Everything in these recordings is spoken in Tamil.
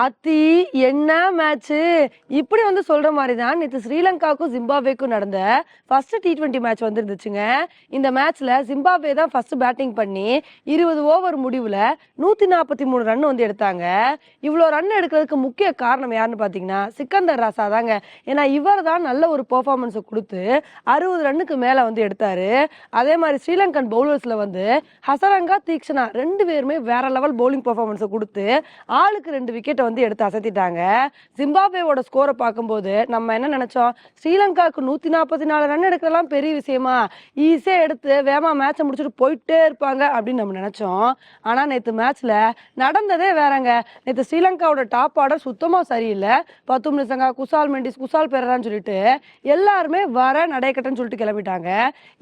ஆத்தி என்ன மேட்ச்சு இப்படி வந்து சொல்ற மாதிரி தான் நேற்று ஸ்ரீலங்காவுக்கும் ஜிம்பாப்வேக்கும் நடந்த ஃபர்ஸ்ட் டி ட்வெண்ட்டி மேட்ச் வந்துருந்துச்சுங்க. இந்த மேட்ச்ல ஜிம்பாப்வே தான் ஃபர்ஸ்ட் பேட்டிங் பண்ணி இருபது ஓவர் முடிவுல நூத்தி நாற்பத்தி மூணு ரன் வந்து எடுத்தாங்க. இவ்வளோ ரன் எடுக்கிறதுக்கு முக்கிய காரணம் யாருன்னு பார்த்தீங்கன்னா சிக்கந்தர் ராசா தாங்க. ஏன்னா இவர் தான் நல்ல ஒரு பெர்ஃபார்மன்ஸை கொடுத்து அறுபது ரன்னுக்கு மேலே வந்து எடுத்தாரு. அதே மாதிரி ஸ்ரீலங்கன் பவுலர்ஸ்ல வந்து ஹசரங்கா தீக்ஷனா ரெண்டு பேருமே வேற லெவல் பவுலிங் பெர்ஃபார்மன்ஸை கொடுத்து ஆளுக்கு ரெண்டு விக்கெட் விக்கெட்டை வந்து எடுத்து அசத்திட்டாங்க. ஜிம்பாப்வேவோட ஸ்கோரை பார்க்கும்போது நம்ம என்ன நினைச்சோம்? ஸ்ரீலங்காவுக்கு நூத்தி நாற்பத்தி நாலு ரன் எடுக்கிறதெல்லாம் பெரிய விஷயமா? ஈஸியா எடுத்து வேமா மேட்சை முடிச்சுட்டு போயிட்டே இருப்பாங்க அப்படின்னு நம்ம நினைச்சோம். ஆனா நேத்து மேட்ச்ல நடந்ததே வேறங்க. நேத்து ஸ்ரீலங்காவோட டாப் ஆர்டர் சுத்தமா சரியில்லை. பத்து நிமிஷங்க குசால் மெண்டிஸ் குசால் பெறான்னு சொல்லிட்டு எல்லாருமே வர நடைக்கட்டன்னு சொல்லிட்டு கிளம்பிட்டாங்க.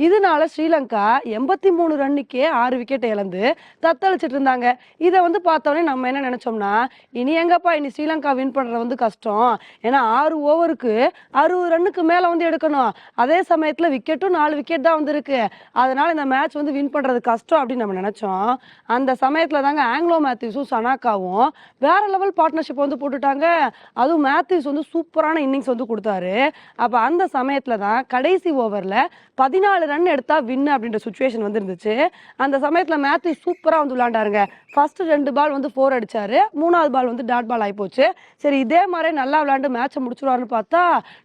இதனால ஸ்ரீலங்கா எண்பத்தி மூணு ரன்னுக்கே ஆறு விக்கெட்டை இழந்து தத்தளிச்சிட்டு இருந்தாங்க. இதை வந்து பார்த்தோன்னே நம்ம என்ன நினைச்சோம்னா இனி எங்கப்பா இனி ஸ்ரீலங்கா வின் பண்ணுறது வந்து கஷ்டம்? ஏன்னா ஆறு ஓவருக்கு அறுபது ரன்னுக்கு மேல வந்து எடுக்கணும். அதே சமயத்துல விக்கெட்டும் நாலு விக்கெட் தான் வந்து அதனால் அதனால இந்த மேட்ச் வந்து வின் பண்றது கஷ்டம் அப்படின்னு நம்ம நினைச்சோம். அந்த சமயத்துல தாங்க ஆங்கிலோ மேத்யூஸும் சனாக்காவும் வேற லெவல் பார்ட்னர்ஷிப் வந்து போட்டுட்டாங்க. அதுவும் மேத்யூஸ் வந்து சூப்பரான இன்னிங்ஸ் வந்து கொடுத்தாரு. அப்ப அந்த சமயத்துல தான் கடைசி ஓவர்ல பதினாலு ரன் எடுத்தா வின் அப்படின்ற சுச்சுவேஷன் வந்து இருந்துச்சு அந்த சமயத்துல மேத்யூஸ் சூப்பரா வந்து விளாண்டாருங்க ஃபர்ஸ்ட் ரெண்டு பால் வந்து ஃபோர் அடிச்சாரு. மூணாவது பால் வந்து டாட் பால் ஆகிப்போச்சு சரி இதே மாதிரி நல்லா விளாண்டு மேட்ச்சை முடிச்சிடுவாருன்னு பார்த்தா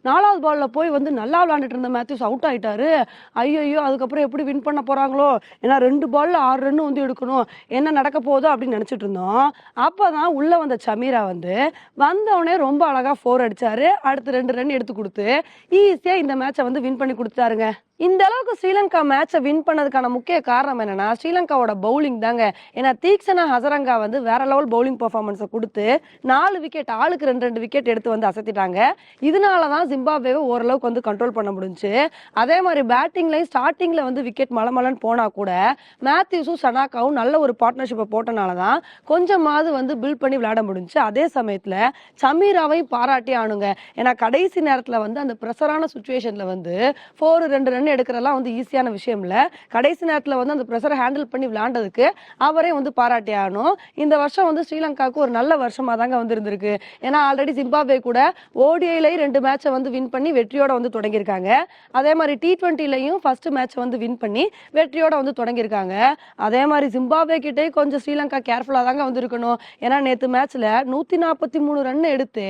நாலாவது பாலில் போய் வந்து நல்லா விளாண்டுட்டு இருந்த மேத்யூஸ் அவுட் ஆயிட்டாரு. ஐயோ அதுக்கப்புறம் எப்படி வின் பண்ண போகிறாங்களோ ஏன்னா ரெண்டு பாலில் ஆறு ரன் வந்து எடுக்கணும். என்ன நடக்க போதோ அப்படின்னு நினச்சிட்டு இருந்தோம். அப்போ தான் உள்ளே வந்த சமீரா வந்து வந்தவனே ரொம்ப அழகாக ஃபோர் அடித்தார் அடுத்து ரெண்டு ரன் எடுத்து கொடுத்து ஈஸியாக இந்த மேட்சை வந்து வின் பண்ணி கொடுத்தாருங்க இந்த அளவுக்கு ஸ்ரீலங்கா மேட்சை வின் பண்ணதுக்கான முக்கிய காரணம் என்னன்னா ஸ்ரீலங்காவோட பவுலிங் தாங்க. ஏன்னா தீக்ஷனா ஹசரங்கா வந்து வேற லெவல் பவுலிங் பர்ஃபார்மன்ஸை கொடுத்து நாலு விக்கெட் ஆளுக்கு ரெண்டு ரெண்டு விக்கெட் எடுத்து வந்து அசத்திட்டாங்க. இதனால தான் ஜிம்பாப்வேவை ஓரளவுக்கு வந்து கண்ட்ரோல் பண்ண முடிஞ்சுச்சு அதே மாதிரி பேட்டிங்லையும் ஸ்டார்டிங்ல வந்து விக்கெட் மலமலன்னு போனா கூட மேத்யூஸும் சனாக்காவும் நல்ல ஒரு பார்ட்னர்ஷிப்பை போட்டனால தான் கொஞ்சமாவது வந்து பில்ட் பண்ணி விளையாட முடிஞ்சுச்சு அதே சமயத்துல சமீராவையும் பாராட்டி ஆணுங்க ஏன்னா கடைசி நேரத்தில் வந்து அந்த ப்ரெஷரான சுச்சுவேஷன்ல வந்து ஃபோர் ரெண்டு ரெண்டு ரன் எடுக்கிறதெல்லாம் வந்து ஈஸியான விஷயம் இல்லை. கடைசி நேரத்தில் வந்து அந்த ப்ரெஷரை ஹேண்டில் பண்ணி விளையாண்டதுக்கு அவரே வந்து பாராட்டி ஆகணும். இந்த வருஷம் வந்து ஸ்ரீலங்காவுக்கு ஒரு நல்ல வருஷமாக தாங்க வந்து இருந்திருக்கு. ஏன்னா ஆல்ரெடி ஜிம்பாப்வே கூட ஓடிஐலையும் ரெண்டு மேட்சை வந்து வின் பண்ணி வெற்றியோட வந்து தொடங்கியிருக்காங்க. அதே மாதிரி டி ட்வெண்ட்டிலையும் ஃபர்ஸ்ட் மேட்ச் வந்து வின் பண்ணி வெற்றியோட வந்து தொடங்கியிருக்காங்க. அதே மாதிரி ஜிம்பாப்வே கிட்டே கொஞ்சம் ஸ்ரீலங்கா கேர்ஃபுல்லாக தாங்க வந்து இருக்கணும். ஏன்னா நேற்று மேட்ச்சில் நூற்றி நாற்பத்தி மூணு ரன் எடுத்து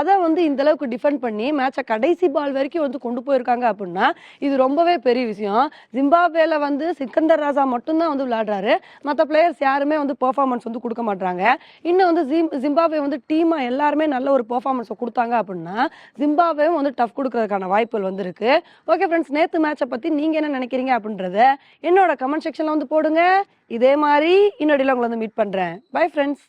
அதை வந்து இந்த அளவுக்கு டிஃபெண்ட் பண்ணி மேட்சை கடைசி பால் வரைக்கும் வந்து கொண்டு போயிருக்காங்க அப்படின்னா இது ரொம்ப ரொம்பவே பெரிய விஷயம். ஜிம்பாப்வேல வந்து சிக்கந்தர் ராஜா மட்டும்தான் வந்து விளையாடுறாரு. மற்ற பிளேயர்ஸ் யாருமே வந்து பெர்ஃபார்மன்ஸ் வந்து கொடுக்க மாட்டாங்க இன்னும் வந்து ஜிம் ஜிம்பாப்வே வந்து டீமா எல்லாருமே நல்ல ஒரு பெர்ஃபார்மன்ஸை கொடுத்தாங்க அப்படின்னா ஜிம்பாப்வேவும் வந்து டஃப் கொடுக்கறதுக்கான வாய்ப்புகள் வந்து இருக்கு ஓகே ஃப்ரெண்ட்ஸ் நேற்று மேட்சை பற்றி நீங்கள் என்ன நினைக்கிறீங்க அப்படின்றத என்னோட கமெண்ட் செக்ஷனில் வந்து போடுங்க. இதே மாதிரி இன்னொடியில் உங்களை வந்து மீட் பண்ணுறேன் பை ஃப்ரெண்ட்ஸ்